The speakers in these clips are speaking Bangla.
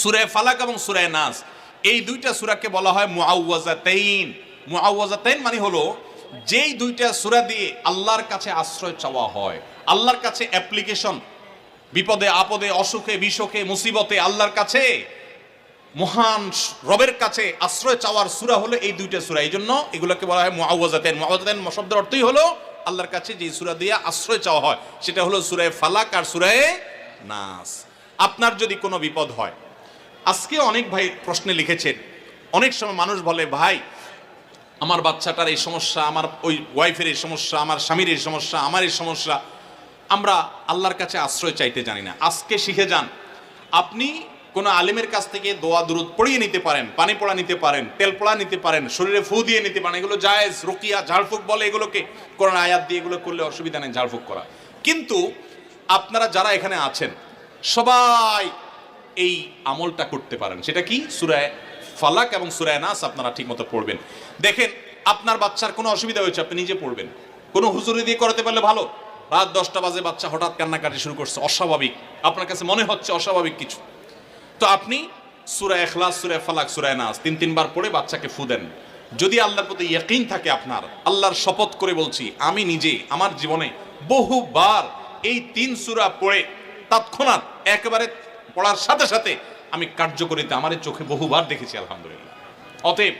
সুরে ফালাক এবং সুরে নাস। এই দুইটা সুরাকে বলা হয় মুআওয়াজাতাইন। মুআওয়াজাতাইন মানে হলো যেই দুইটা সুরা দিয়ে আল্লাহর কাছে আশ্রয় চাওয়া হয়। আল্লাহর কাছে অ্যাপ্লিকেশন বিপদে, আপদে, অসুখে বিসুখে মুসিবতে আল্লাহর কাছে, মহান রবের কাছে আশ্রয় চাওয়ার সুরা হলো এই দুইটা সুরা। এই জন্য এগুলোকে বলা হয় মুআওয়াজাতাইন। মুআওয়াজাতাইন শব্দের অর্থই হলো আল্লাহর কাছে যে সুরা দিয়ে আশ্রয় চাওয়া হয়, সেটা হলো সুরায় ফালাক আর সুরায় নাস। আপনার যদি কোনো বিপদ হয় আজকে অনেক ভাই প্রশ্নে লিখেছেন, অনেক সময় মানুষ বলে, ভাই, আমার বাচ্চাটার এই সমস্যা, আমার ওই ওয়াইফের এই সমস্যা, আমার স্বামীর এই সমস্যা, আমার এই সমস্যা, আমরা আল্লাহর কাছে আশ্রয় চাইতে জানি না। আজকে শিখে যান, আপনি কোনো আলিমের কাছ থেকে দোয়া, দুরুদ পড়িয়ে নিতে পারেন, পানি পড়া নিতে পারেন, তেল পড়া নিতে পারেন, শরীরে ফু দিয়ে নিতে পারেন, এগুলো জায়েজ, রুকিয়া, ঝাড়ফুঁক বলে এগুলোকে, কোরআন আয়াত দিয়ে এগুলো করলে অসুবিধা নেই, ঝাড়ফুঁক করা। কিন্তু আপনারা যারা এখানে আছেন, সবাই এই আমলটা করতে পারেন। সেটা কি? সুরায় ফালাক এবং সুরায় নাস আপনারা ঠিকমতো পড়বেন। দেখেন, আপনার বাচ্চার কোনো অসুবিধা হয়েছে, আপনি নিজে পড়বেন। কোনো হুজুরি দিয়ে করাতে পারলে ভালো। রাত দশটা বাজে বাচ্চা হঠাৎ কান্নাকাটি শুরু করছে, অস্বাভাবিক। আপনার কাছে মনে হচ্ছে অস্বাভাবিক কিছু। তো আপনি সুরায় এখলাস সুরায় ফালাক, সুরায় নাস তিন, তিনবার পড়ে বাচ্চাকে ফু দেন। যদি আল্লাহর প্রতি ইয়াকিন থাকে আপনার, আল্লাহর শপথ করে বলছি, আমি নিজে, আমার জীবনে বহুবার এই তিন সুরা পড়ে, তৎক্ষণাৎ একেবারে পড়ার সাথে সাথে আমি কার্যকরিতে আমার চোখে বহুবার দেখেছি, আলহামদুলিল্লাহ। অতএব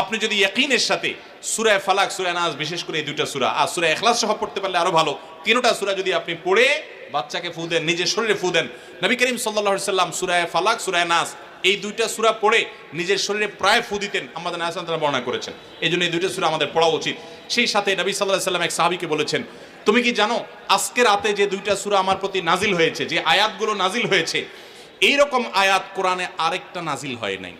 আপনি যদি ইয়াকিনের সাথে সুরায় ফালাক সুরায় নাস, বিশেষ করে এই দুইটা সুরা, আর সুরায় এখলাস সহ পড়তে পারলে আরও ভালো। তিনটা সুরা যদি আপনি পড়ে বাচ্চাকে ফু দেন, নিজের শরীরে ফু দেন, নবী করিম সাল্লাহ সাল্লাম সুরায় ফালাক সুরায় নাস, এই দুইটা সুরা পড়ে নিজের শরীরে প্রায় ফু দিতেন আমাদের নাসান তারা বর্ণনা করেছেন। এই জন্য এই দুইটা সুরা আমাদের পড়া উচিত। সেই সাথে নবী সাল্লাহ সাল্লাম এক সাহাবিকে বলেছেন, তুমি কি জানো, আজকে রাতে যে দুইটা সুরা আমার প্রতি নাজিল হয়েছে, যে আয়াতগুলো নাজিল হয়েছে এইরকম আয়াত কোরআনে আরেকটা নাজিল হয় নাই।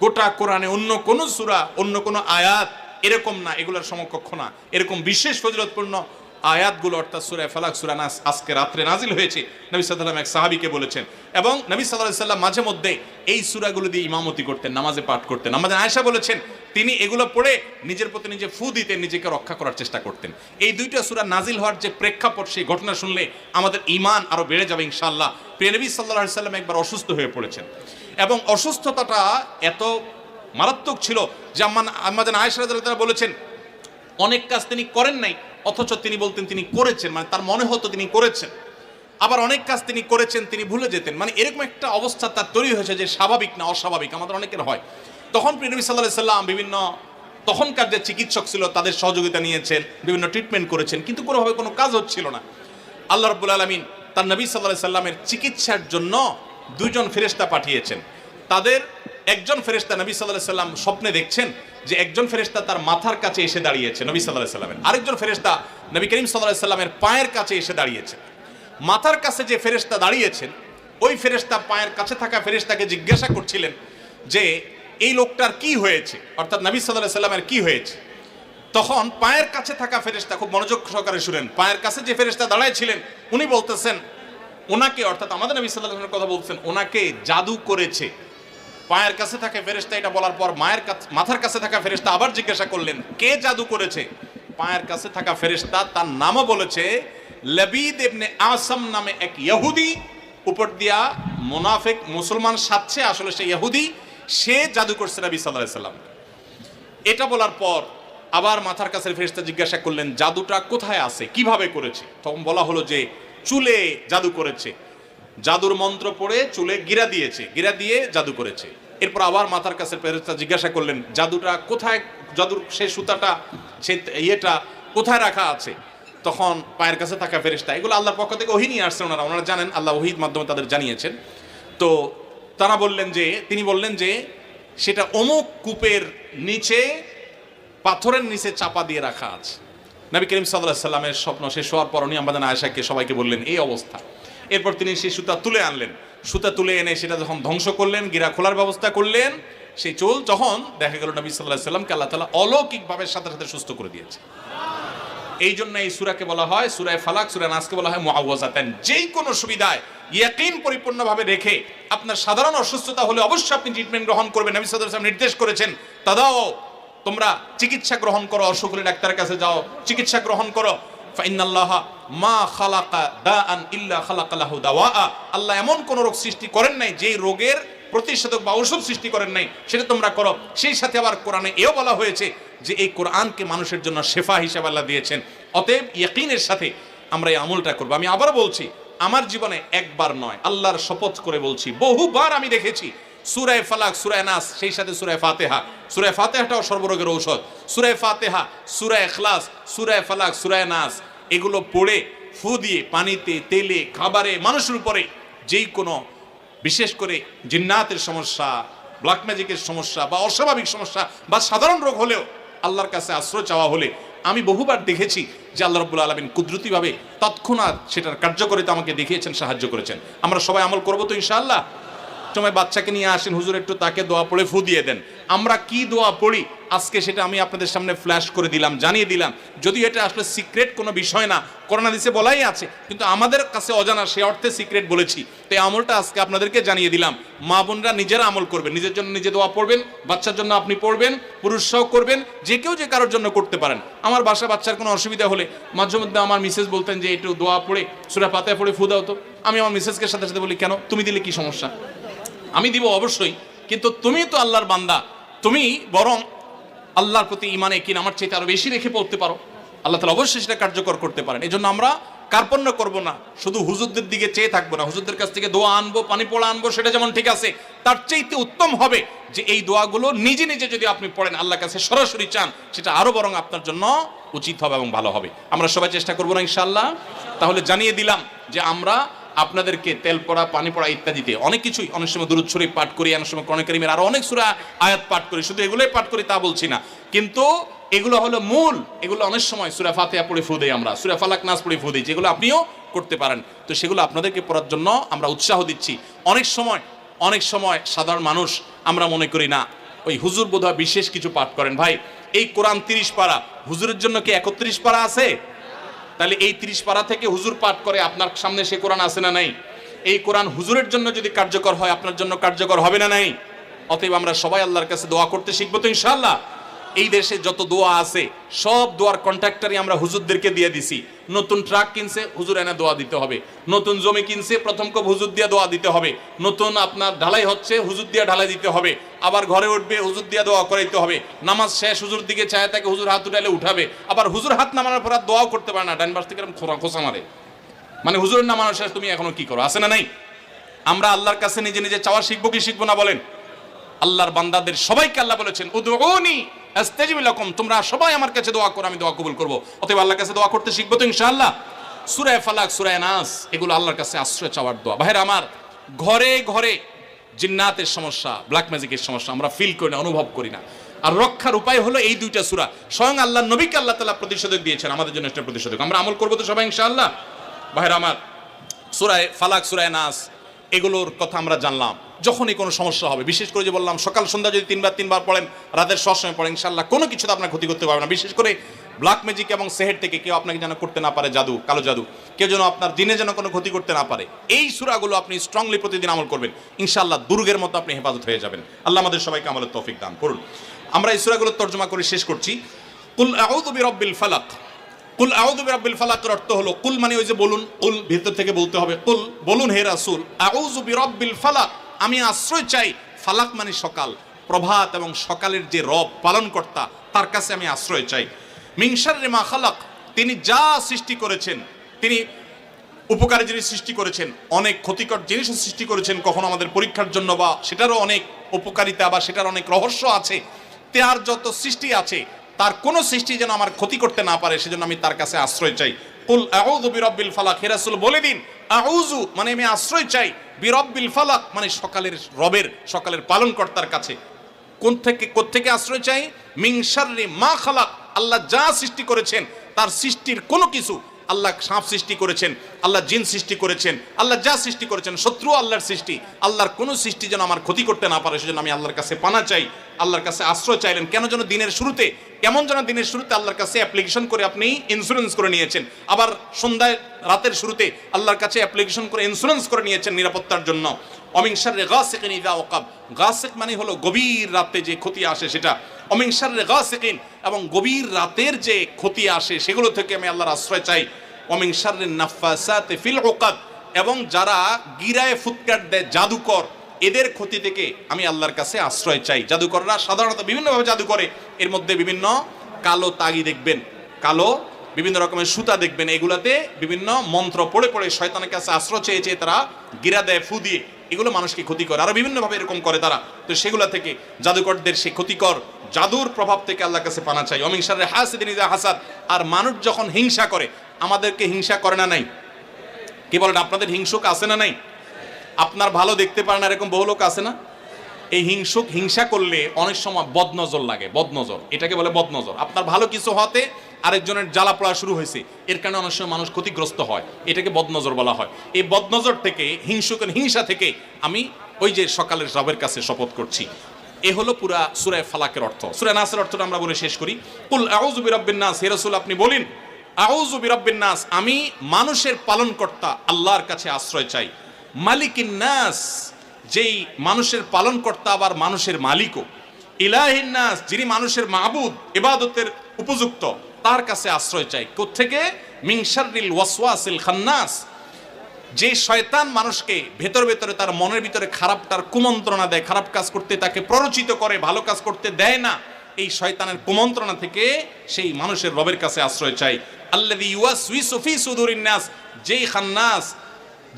গোটা কোরআনে অন্য কোন সুরা, অন্য কোন আয়াত এরকম না, এগুলোর সমকক্ষ না। এরকম বিশেষ ফজিলতপূর্ণ আয়াতগুলো, অর্থাৎ সুরায় ফালাক, সুরা নাস, আজকে রাত্রে নাজিল হয়েছে। নবী সাল্লাম এক সাহাবিকে বলেছেন, এবং নবী সাল্লাহ সাল্লাম মাঝে মধ্যে এই সুরাগুলো দিয়ে ইমামতি করতেন, নামাজে পাঠ করতেন। আমাদের আয়েশা বলেছেন, তিনি এগুলো পড়ে নিজের প্রতি নিজে ফু দিতেন, নিজেকে রক্ষা করার চেষ্টা করতেন। এই দুইটা সুরা নাজিল হওয়ার যে প্রেক্ষাপট, সেই ঘটনা শুনলে আমাদের ইমান আরও বেড়ে যাবে ইনশাল্লাহ প্রিয় নবী সাল্লাহ সাল্লাম একবার অসুস্থ হয়ে পড়েছেন। এবং অসুস্থতাটা এত মারাত্মক ছিল যে আমাদের আয়েশা বলেছেন অনেক কাজ তিনি করেন নাই, অথচ তিনি বলতেন তিনি করেছেন মানে তার মনে হতো তিনি করেছেন। আবার অনেক কাজ তিনি করেছেন, তিনি ভুলে যেতেন। মানে এরকম একটা অবস্থা তার তৈরি হয়েছে যে স্বাভাবিক না অস্বাভাবিক, আমাদের অনেকের হয়। তখন প্রিনবী সাল্লাহ সাল্লাম বিভিন্ন তখনকার যে চিকিৎসক ছিল, তাদের সহযোগিতা নিয়েছেন, বিভিন্ন ট্রিটমেন্ট করেছেন, কিন্তু কোনোভাবে কোনো কাজ হচ্ছিল না। আল্লাহ রব্বুল আলমিন তার নবী সাল্লাহ সাল্লামের চিকিৎসার জন্য দুইজন ফেরেস্তা পাঠিয়েছেন। তাদের একজন ফেরেস্তা নবী সাল্লাহ সাল্লাম স্বপ্নে দেখছেন যে একজন ফেরেস্তা তার মাথার কাছে এসে দাঁড়িয়েছে, নবী সাল্লাহ সাল্লামের। আরেকজন ফেরেস্তা নবী করিম সাল্লাহ সাল্লামের পায়ের কাছে এসে দাঁড়িয়েছে। মাথার কাছে যে ফেরেস্তা দাঁড়িয়েছেন, ওই ফেরেস্তা পায়ের কাছে থাকা ফেরেস্তাকে জিজ্ঞাসা করছিলেন যে, এই লোকটার কি হয়েছে? অর্থাৎ নবী সাল্লাহ সাল্লামের কি হয়েছে? তখন পায়ের কাছে থাকা ফেরেস্তা খুব মনোযোগ সহকারে শুনেন। পায়ের কাছে যে ফেরেস্তা দাঁড়াইছিলেন, উনি বলতেছেন, ওনাকে, অর্থাৎ আমাদের নবী সাল্লাহ কথা বলছেন, ওনাকে জাদু করেছে। পায়ের কাছে থাকা ফেরেস্তা এটা বলার পর মায়ের মাথার কাছে থাকা ফেরেস্তা আবার জিজ্ঞাসা করলেন, কে জাদু করেছে? পায়ের কাছে থাকা ফেরেস্তা তার নামও বলেছে, লবিদ ইবনে আসম নামে এক ইহুদি, উপর দিয়া মোনাফেক মুসলমান সাচ্ছে আসলে সে ইহুদি, সে জাদু করছে নবী সাল্লাহ সাল্লাম। এটা বলার পর আবার মাথার কাছে ফেরেস্তা জিজ্ঞাসা করলেন, জাদুটা কোথায় আছে? কীভাবে করেছে? তখন বলা হলো যে, চুলে জাদু করেছে। জাদুর মন্ত্র পড়ে চুলে গিরা দিয়েছে, গিরা দিয়ে জাদু করেছে। এরপর আবার মাথার কাছে ফেরেস্তা জিজ্ঞাসা করলেন, জাদুটা কোথায়, জাদুর সে সুতাটা, সে ইয়েটা কোথায় রাখা আছে? তখন পায়ের কাছে থাকা ফেরেস্তা এগুলো আল্লাহর পক্ষ থেকে ওহি নিয়ে আসছেন ওনারা ওনারা জানেন, আল্লাহ ওহির মাধ্যমে তাদের জানিয়েছেন। তো তারা বললেন যে, তিনি বললেন যে, সেটা অমুক কূপের নিচে, পাথরের নিচে চাপা দিয়ে রাখা আছে। নবী করিম সাল্লাহ সাল্লামের স্বপ্ন শেষ হওয়ার পর উনি আমাদের আয়সাকে সবাইকে বললেন, এই অবস্থা। এরপর তিনি সেই সুতা তুলে আনলেন। সুতা তুলে এনে সেটা যখন ধ্বংস করলেন, গিরা খোলার ব্যবস্থা করলেন, সেই চোল যখন দেখা গেল নবী সাল্লাহ সাল্লামকে আল্লাহ তালা অলৌকিকভাবে সাথে সাথে সুস্থ করে দিয়েছে। এই জন্য এই সুরাকে বলা হয় সুরায় ফালাক সুরা নাসকে বলা হয় মুআওয়াজাতান। যেই কোনো সুবিধায় ইয়াকিন পরিপূর্ণভাবে রেখে আপনার সাধারণ অসুস্থতা হলে অবশ্যই আপনি ট্রিটমেন্ট গ্রহণ করবেন। নবী সাল্লাল্লাহু আলাইহি নির্দেশ করেছেন, তাদাও, তোমরা চিকিৎসা গ্রহণ করো, অসুখ হলে ডাক্তারের কাছে যাও, চিকিৎসা গ্রহণ করো। ফাইনাল্লাহ মা খালাকা দাআন ইল্লা খালাকা লাহু দাওয়া আল্লাহ এমন কোন রোগ সৃষ্টি করেন নাই যেই রোগের প্রতিষেধক বা ঔষধ সৃষ্টি করেন নাই। সেটা তোমরা করো। সেই সাথে আবার কোরআনে এও বলা হয়েছে যে এই কোরআনকে মানুষের জন্য শেফা হিসেবে আল্লাহ দিয়েছেন। অতএব ইয়াকিনের সাথে আমরা এই আমলটা করব। আমি আবারও বলছি, আমার জীবনে একবার নয়, আল্লাহর শপথ করে বলছি, বহুবার আমি দেখেছি সুরায় ফালাক, সুরায় নাস, সেই সাথে সুরায় ফাতেহা। সুরায় ফাতেহাটাও সর্বরোগের ঔষধ। সুরায় ফাতেহা, সুরায় খ্লাস সুরায় ফালাক, সুরায় নাস, এগুলো পড়ে, ফু দিয়ে পানিতে, তেলে, খাবারে, মানুষের উপরে যেই কোনো বিশেষ করে জিন্নাতের সমস্যা ব্ল্যাক ম্যাজিকের সমস্যা বা অস্বাভাবিক সমস্যা বা সাধারণ রোগ হলেও আল্লাহর কাছে আশ্রয় চাওয়া হলে আমি বহুবার দেখেছি যে আল্লাহ রব্বুল আলমিন কুদরতিভাবে তৎক্ষণাৎ সেটার কার্যকরিতা আমাকে দেখিয়েছেন, সাহায্য করেছেন। আমরা সবাই আমল করব তো ইনশাআল্লাহ? সময় বাচ্চাকে নিয়ে আসেন, হুজুর একটু তাকে দোয়া পড়ে ফু দিয়ে দেন। আমরা কি দোয়া পড়ি? আজকে সেটা আমি আপনাদের সামনে ফ্ল্যাশ করে দিলাম, জানিয়ে দিলাম। যদি এটা আসলে সিক্রেট কোনো বিষয় না করোনা দিছে বলাই আছে, কিন্তু আমাদের কাছে অজানা সে অর্থে সিক্রেট বলেছি। তো এই আমলটা আজকে আপনাদেরকে জানিয়ে দিলাম। মা বোনরা নিজেরা আমল করবেন, নিজের জন্য নিজে দোয়া পড়বেন, বাচ্চার জন্য আপনি পড়বেন, পুরুষরাও করবেন, যে কেউ যে কারোর জন্য করতে পারেন। আমার বাসা বাচ্চার কোনো অসুবিধা হলে মাঝে মধ্যে আমার মিসেস বলতেন যে, একটু দোয়া পড়ে, সুরা পাতায় পড়ে ফু দাও তো। আমি আমার মিসেসকে সাথে সাথে বলি, কেন? তুমি দিলে কি সমস্যা? আমি দিব অবশ্যই, কিন্তু তুমি তো আল্লাহর বান্দা। তুমি বরং আল্লাহর প্রতি ইমানে কিন আমার চাইতে আরও বেশি রেখে পড়তে পারো। আল্লাহ তালা অবশ্যই সেটা কার্যকর করতে পারেন। এই জন্য আমরা কার্পণ্য করব না, শুধু হুজুরদের দিকে চেয়ে থাকব না। হুজুরদের কাছ থেকে দোয়া আনব, পানি পোড়া আনব, সেটা যেমন ঠিক আছে, তার চাইতে উত্তম হবে যে এই দোয়াগুলো নিজে নিজে যদি আপনি পড়েন, আল্লাহর কাছে সরাসরি চান, সেটা আরও বরং আপনার জন্য উচিত হবে এবং ভালো হবে। আমরা সবাই চেষ্টা করব না ইনশাল্লাহ তাহলে জানিয়ে দিলাম যে আমরা আপনাদেরকে তেল পড়া, পানি পড়া ইত্যাদিতে অনেক কিছুই অনেক সময় দুরুদ শরীফ পাঠ করি, অনেক সময় কর্ণে করিমের আরও অনেক সুরা আয়াত পাঠ করি, শুধু এগুলোই পাঠ করি তা বলছি না। কিন্তু এগুলো হলো মূল, এগুলো অনেক সময় সুরা ফাতেহা পড়ে ফু আমরা, সুরা ফালাক নাস পড়ে ফু দিই, যেগুলো আপনিও করতে পারেন। তো সেগুলো আপনাদেরকে পড়ার জন্য আমরা উৎসাহ দিচ্ছি। অনেক সময় অনেক সময় সাধারণ মানুষ আমরা মনে করি না, ওই হুজুর বোধহয় বিশেষ কিছু পাঠ করেন। ভাই, এই কোরআন তিরিশ পারা, হুজুরের জন্য কি একত্রিশ পারা আছে? তাহলে এই ত্রিশ পাড়া থেকে হুজুর পাঠ করে আপনার সামনে সে কোরআন আছে না নাই? এই কোরআন হুজুরের জন্য যদি কার্যকর হয়, আপনার জন্য কার্যকর হবে না নাই? অতএব আমরা সবাই আল্লাহর কাছে দোয়া করতে শিখব তো ইনশাআল্লাহ। এই দেশে যত দোয়া আছে, সব দোয়ার কন্ট্রাক্টরই আমরা হুজুরদেরকে দিয়ে দিছি। নতুন ট্রাক কিনছে, হুজুর এনে দোয়া দিতে হবে। নতুন জমি কিনছে, প্রথম কব হুজুর দিয়ে দোয়া দিতে হবে। নতুন আপনার ঢালাই হচ্ছে, হুজুর দিয়ে ঢালাই দিতে হবে। আবার ঘরে উঠবে, হুজুর দিয়ে দোয়া করাইতে হবে। নামাজ শেষ, হুজুর দিকে চায় তাকে হুজুর হাত উঠালে উঠাবে। আবার হুজুর হাত নামানোর পর আর দোয়াও করতে পারে না, ডান থেকে খোরা খোসা মারে। মানে হুজুরের নামানো শেষ, তুমি এখনও কি করো? আছে না নাই? আমরা আল্লাহর কাছে নিজে নিজে চাওয়া শিখব কি শিখব না বলেন? আল্লাহর বান্দাদের সবাইকে আল্লাহ বলেছেন, উদউনি আস্তাজিব তোমরা সবাই আমার কাছে দোয়া করো, আমি দোয়া কবুল করব। অতএব আল্লাহর কাছে দোয়া করতে শিখব তো ইনশাআল্লাহ। সূরা ফালাক, সূরা নাস এগুলো আল্লাহর কাছে আশ্রয় চাওয়ার দোয়া। ভাইরা আমার ঘরে ঘরে জিন্নাতের সমস্যা ব্ল্যাক ম্যাজিকের সমস্যা, আমরা ফিল করি না, অনুভব করি না। আর রক্ষার উপায় হলো এই দুইটা সূরা। স্বয়ং আল্লাহ নবীকে আল্লাহ তাআলা প্রতিষেধক দিয়েছেন, আমাদের জন্য একটা প্রতিষেধক আমরা আমল করব তো সবাই ইনশাআল্লাহ? ভাইরা আমার সুরায় ফালাক সুরায় নাস এগুলোর কথা আমরা জানলাম। যখনই কোনো সমস্যা হবে, বিশেষ করে যে বললাম, সকাল সন্ধ্যা যদি তিনবার তিনবার পড়েন, রাতের সবসময় পড়েন ইনশাল্লাহ কোনো কিছুতে আপনার ক্ষতি করতে পারবে না। বিশেষ করে ব্ল্যাক ম্যাজিক এবং সেহের থেকে কেউ আপনাকে যেন করতে না পারে, জাদু, কালো জাদু, কেউ যেন আপনার দিনে যেন কোনো ক্ষতি করতে না পারে, এই সুরাগুলো আপনি স্ট্রংলি প্রতিদিন আমল করবেন। ইনশাল্লাহ দুর্গের মতো আপনি হেফাজত হয়ে যাবেন। আল্লাহ আমাদের সবাইকে আমলের তৌফিক দান করুন। আমরা এই সুরাগুলোর তর্জমা করে শেষ করছি। কুল আউযু বিরাব্বিল ফালাক। কুল আউযু বিরাব্বিল ফালাকের অর্থ হলো, কুল মানে ওই যে বলুন কুল ভিতর থেকে বলতে হবে, কুল, বলুন হে রাসূল, আউযু বিরাব্বিল ফালাক। আমি আশ্রয় চাই ফালাক মানে সকাল, প্রভাত এবং সকালের যে রব, পালনকর্তা, তার কাছে আমি আশ্রয় চাই। মিংসার মা খালাক, তিনি যা সৃষ্টি করেছেন, তিনি উপকারী জিনিস সৃষ্টি করেছেন, অনেক ক্ষতিকর জিনিসও সৃষ্টি করেছেন, কখনো আমাদের পরীক্ষার জন্য বা সেটারও অনেক উপকারিতা বা সেটার অনেক রহস্য আছে, তার যত সৃষ্টি আছে, তার কোনো সৃষ্টি যেন আমার ক্ষতি করতে না পারে, সেজন্য আমি তার কাছে আশ্রয় চাই। কুল আউযু বিরাব্বিল ফালাক, হে রাসূল বলে দিন, আউযু মানে আমি আশ্রয় চাই বিরাব্বিল ফালাক মানে সকালের রবের, সকালের পালনকর্তার কাছে। কোন থেকে, কোত্থেকে আশ্রয় চাই? মিংসাররি মা খালাক। আল্লাহ যা সৃষ্টি করেছেন, তার সৃষ্টির কোনো কিছু আল্লাহ সাপ সৃষ্টি করেছেন, আল্লাহ জিন সৃষ্টি করেছেন, আল্লাহ যা সৃষ্টি করেছেন, শত্রু আল্লাহর সৃষ্টি, আল্লাহর কোনো সৃষ্টি যেন আমার ক্ষতি করতে না পারে, সেজন্য আমি আল্লাহর কাছে পানা চাই, আল্লাহর কাছে আশ্রয় চাইলেন। কেন যেন দিনের শুরুতে, কেমন যেন দিনের শুরুতে আল্লাহর কাছে অ্যাপ্লিকেশন করে আপনি ইন্স্যুরেন্স করে নিয়েছেন, আবার সন্ধ্যায়, রাতের শুরুতে আল্লাহর কাছে অ্যাপ্লিকেশন করে ইন্স্যুরেন্স করে নিয়েছেন নিরাপত্তার জন্য। অমিংসারে গাসিকিন ইদা ওকাব। গাসিক মানে হলো গভীর রাতে যে ক্ষতি আসে সেটা। অমিংসারে গাসিকিন এবং গভীর রাতের যে ক্ষতি আসে সেগুলো থেকে আমি আল্লাহর আশ্রয় চাই। অমিংসারে নাফাসাতে ফিল ওকাদ এবং যারা গিরায় ফুৎকার দেয় জাদুকর, এদের ক্ষতি থেকে আমি আল্লাহর কাছে আশ্রয় চাই। জাদুকররা সাধারণত বিভিন্নভাবে জাদু করে। এর মধ্যে বিভিন্ন কালো তাগি দেখবেন, কালো বিভিন্ন রকমের সুতা দেখবেন। এগুলাতে বিভিন্ন মন্ত্র পড়ে পড়ে শয়তানের কাছে আশ্রয় চেয়ে চেয়ে তারা গিরা দেয়, ফু দিয়ে। এগুলো মানুষকে ক্ষতি করে আরও বিভিন্নভাবে এরকম করে তারা। তো সেগুলো থেকে জাদুকরদের সে ক্ষতিকর জাদুর প্রভাব থেকে আল্লাহর কাছে পানা চাই। অমিংসারে হাসিদিন হাসাদ। আর মানুষ যখন হিংসা করে, আমাদেরকে হিংসা করে না নাই? কি বলেন, আপনাদের হিংসুক আছে না নাই? আপনার ভালো দেখতে পারে না, এরকম বহু লোক আছে না? এই হিংসুক, হিংসা করলে অনেক সময় বদনজর লাগে, বদনজর। এটাকে বলে বদনজর। আপনার ভালো কিছু হতে আরেকজনের জ্বালা পড়া শুরু হয়েছে। এর কারণে অনেক সময় মানুষ ক্ষতিগ্রস্ত হয়। এটাকে বদনজর বলা হয়। এই বদনজর থেকে হিংসুকের হিংসা থেকে আমি ওই যে সকালের রবের কাছে শপথ করছি। এ হলো পুরা সুরায় ফালাকের অর্থ। সুরায় নাসের অর্থটা আমরা বলে শেষ করি। কুল আউযু বিরাব্বিন নাস। হে রাসূল, আপনি বলেন, আউযু বিরাব্বিন নাস, আমি মানুষের পালনকর্তা আল্লাহর কাছে আশ্রয় চাই। মালিকিন নাস, যেই মানুষের পালনকর্তা আবার মানুষের মালিকও। ইলাহিন নাস, যিনি মানুষের মাহবুদ ইবাদতের উপযুক্ত। তার কাছে আশ্রয় চাই। কোত্থেকে? মিংসারিল ওয়াসওয়াসিল খান্নাস। যে শয়তান মানুষকে ভেতর ভেতরে তার মনের ভিতরে খারাপ, তার কুমন্ত্রণা দেয়, খারাপ কাজ করতে তাকে প্ররোচিত করে, ভালো কাজ করতে দেয় না, এই শয়তানের কুমন্ত্রণা থেকে সেই মানুষের রবের কাছে আশ্রয় চাই। আল্লাযী ইউয়াসউইসু ফি সুদুরিন নাস। যেই খান্নাস,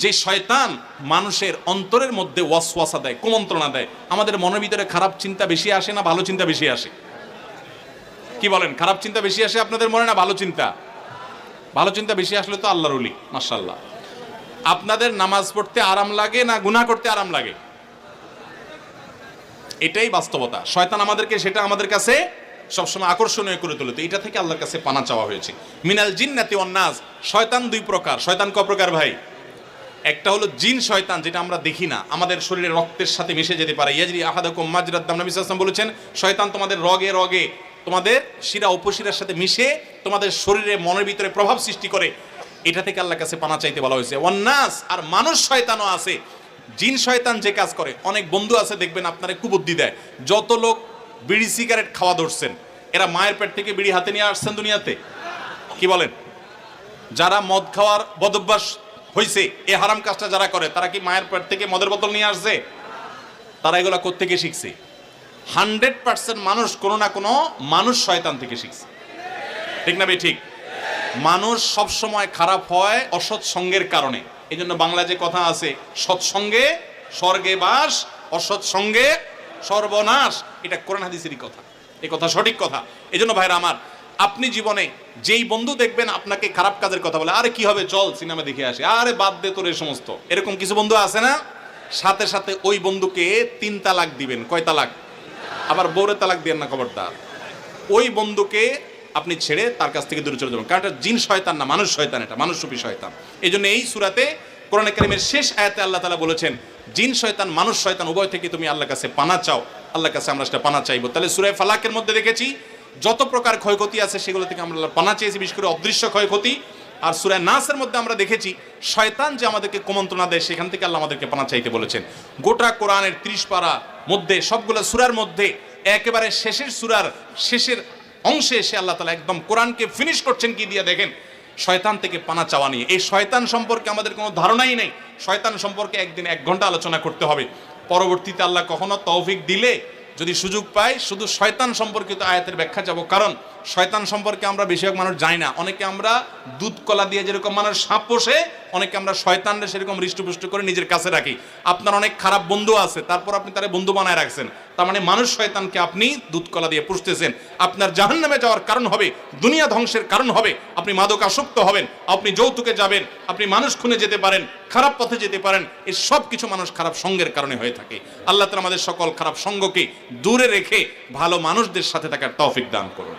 যে শয়তান মানুষের অন্তরের মধ্যে ওয়াসওয়াসা দেয়, কুমন্ত্রণা দেয়। আমাদের মনের ভিতরে খারাপ চিন্তা বেশি আসে না, ভালো চিন্তা বেশি আসে? কি বলেন, খারাপ চিন্তা বেশি আসে আপনাদের মনে না ভালো চিন্তা? ভালো চিন্তা বেশি আসলে তো আল্লাহর উলি মাশাল্লাহ আপনাদের নামাজ পড়তে আরাম লাগে না গুনাহ করতে আরাম লাগে? এটাই বাস্তবতা। শয়তান আমাদেরকে, সেটা আমাদের কাছে সবসময় আকর্ষণীয় করে তোলে। তো এটা থেকে আল্লাহর কাছে পানা চাওয়া হয়েছে। মিনাল জিন্নাতি ওয়ান্নাস শয়তান দুই প্রকার। শয়তান ক প্রকার ভাই? একটা হলো জিন শয়তান, যেটা আমরা দেখি না। আমাদের শরীরে রক্তের সাথে মিশে যেতে পারে। ইয়াজরি আহাদাকুম মাজরাত। দাম নবী সাল্লাল্লাহু বলেছেন, শয়তান তোমাদের রগে রগে তোমাদের শিরা উপশিরার সাথে মিশে তোমাদের শরীরে মনের ভিতরে প্রভাব সৃষ্টি করে। এটা থেকে আল্লাহর কাছে পানা চাইতে বলা হয়েছে। ওয়ান্নাস, আর মানুষ শয়তানও আছে। জিন শয়তান যে কাজ করে, অনেক বন্ধু আছে দেখবেন আপনারে কুবুদ্ধি দেয়। যত লোক বিড়ি সিগারেট খাওয়া ধরছেন, এরা মায়ের পেট থেকে বিড়ি হাতে নিয়ে আসছেন দুনিয়াতে। কি বলেন? যারা মদ খাওয়ার বদভ্যাস হয়েছে এ হারাম কাজটা যারা করে, তারা কি মায়ের পেট থেকে মদের বোতল নিয়ে আসছে? তারা এগুলা কোত্থেকে শিখছে? হান্ড্রেড পার্সেন্ট মানুষ কোনো না কোনো মানুষ শয়তান থেকে শিখছে। ঠিক না ভাই? ঠিক। মানুষ সব সময় খারাপ হয় অসৎ সঙ্গের কারণে। এই জন্য বাংলা যে কথা আছে সৎসঙ্গে স্বর্গে বাস, অসৎ সঙ্গে সর্বনাশ। এটা কোরআন হাদিসেরই কথা। এই কথা সঠিক কথা। এই জন্য ভাইরা আমার, আপনি জীবনে যেই বন্ধু দেখবেন আপনাকে খারাপ কাজের কথা বলে, আরে কি হবে? চল সিনেমা দেখে আসে। আরে বাদ দে তোর এই সমস্ত। এরকম কিছু বন্ধু আছে না? সাথে সাথে ওই বন্ধুকে তিন তালাক দিবেন। কয় তালাক? আবার বউরে তালাক দিবেন না খবরদার। ওই বন্ধুকে আপনি ছেড়ে তার কাছ থেকে দূরে চলে যাবেন। কারণ এটা জিন শয়তান না, মানুষ শয়তান এটা মানুষ রূপী শয়তান। এই জন্য এই সুরাতে কোরআন কারিমের শেষ আয়াতে আল্লাহ তালা বলেছেন, জিন শয়তান, মানুষ শয়তান, উভয় থেকে তুমি আল্লাহর কাছে পানা চাও। আল্লাহর কাছে আমরা সেটা পানা চাইব। তাহলে সুরায় ফালাকের মধ্যে দেখেছি, যত প্রকার ক্ষয়ক্ষতি আছে সেগুলো থেকে আমরা পানা চেয়েছি, বিশেষ করে অদৃশ্য ক্ষয়ক্ষতি। আর সুরায় নাসের মধ্যে আমরা দেখেছি, শয়তান যে আমাদেরকে কুমন্ত্রণা দেয়, সেখান থেকে আল্লাহ আমাদেরকে পানা চাইতে বলেছেন। গোটা কোরআনের ত্রিশ পারা মধ্যে, সবগুলো সুরার মধ্যে, একেবারে শেষের সুরার শেষের অংশে এসে আল্লাহ তালা একদম কোরআনকে ফিনিশ করছেন কি দিয়ে দেখেন? শয়তান থেকে পানা চাওয়া নিয়ে। এই শয়তান সম্পর্কে আমাদের কোনো ধারণাই নেই। শয়তান সম্পর্কে একদিন এক ঘণ্টা আলোচনা করতে হবে। পরবর্তীতে আল্লাহ কখনো তৌফিক দিলে যদি সুযোগ পায়, শুধু শয়তান সম্পর্কিত আয়াতের ব্যাখ্যা যাব। কারণ শয়তান সম্পর্কে আমরা বেশিরভাগ মানুষ জানি না। অনেকে আমরা দুধ কলা দিয়ে যেরকম মানুষ সাপ পোষে, অনেকে আমরা শয়তানরে সেরকম হৃষ্টপুষ্ট করে নিজের কাছে রাখি। আপনার অনেক খারাপ বন্ধু আছে, তারপর আপনি তারা বন্ধু বানায় রাখছেন। তার মানে মানুষ শয়তানকে আপনি দুধ কলা দিয়ে পুষতেছেন। আপনার জাহান নামে যাওয়ার কারণ হবে, দুনিয়া ধ্বংসের কারণ হবে, আপনি মাদক আসক্ত হবেন, আপনি যৌতুকে যাবেন, আপনি মানুষ খুনে যেতে পারেন, খারাপ পথে যেতে পারেন এই সব কিছু মানুষ খারাপ সঙ্গের কারণে হয়ে থাকে। আল্লাহ তালা আমাদের সকল খারাপ সঙ্গকে দূরে রেখে ভালো মানুষদের সাথে থাকার তৌফিক দান করুন।